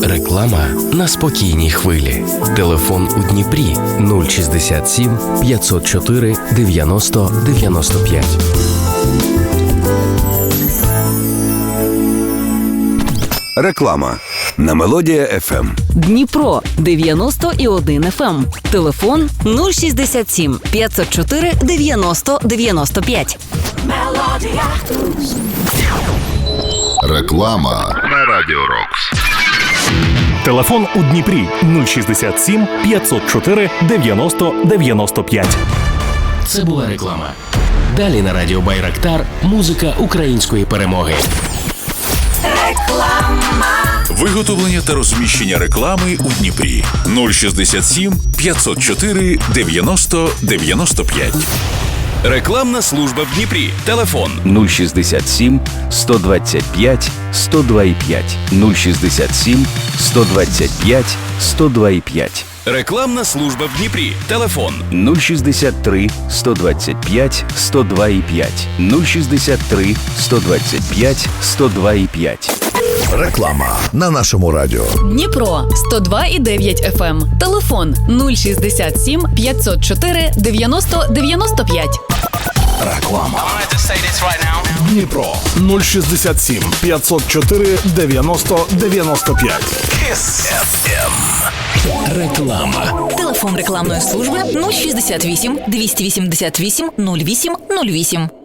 Реклама на спокійній хвилі. Телефон у Дніпрі 067 504 90 95. Реклама на Мелодія Ем. ФМ. Дніпро 91 FM. Ем. Телефон 067 504 90 95. Мелодія. Реклама на Радіо Рокс. Телефон у Дніпрі 067 504 90 95. Це була реклама. Далі на радіо Байрактар музика української перемоги. Реклама. Виготовлення та розміщення реклами у Дніпрі 067 504 90 95. Рекламна служба в Дніпрі. Телефон 067 125 102,5 067 125 102,5 Рекламна служба в Дніпрі. Телефон 063 125 102,5 063 125 102,5 Реклама на нашому радіо. Дніпро 102,9 FM. Ем. Телефон 067 504 90 95. Дніпро 067 504 90 95. Реклама. Телефон рекламної служби 068 288 08 08.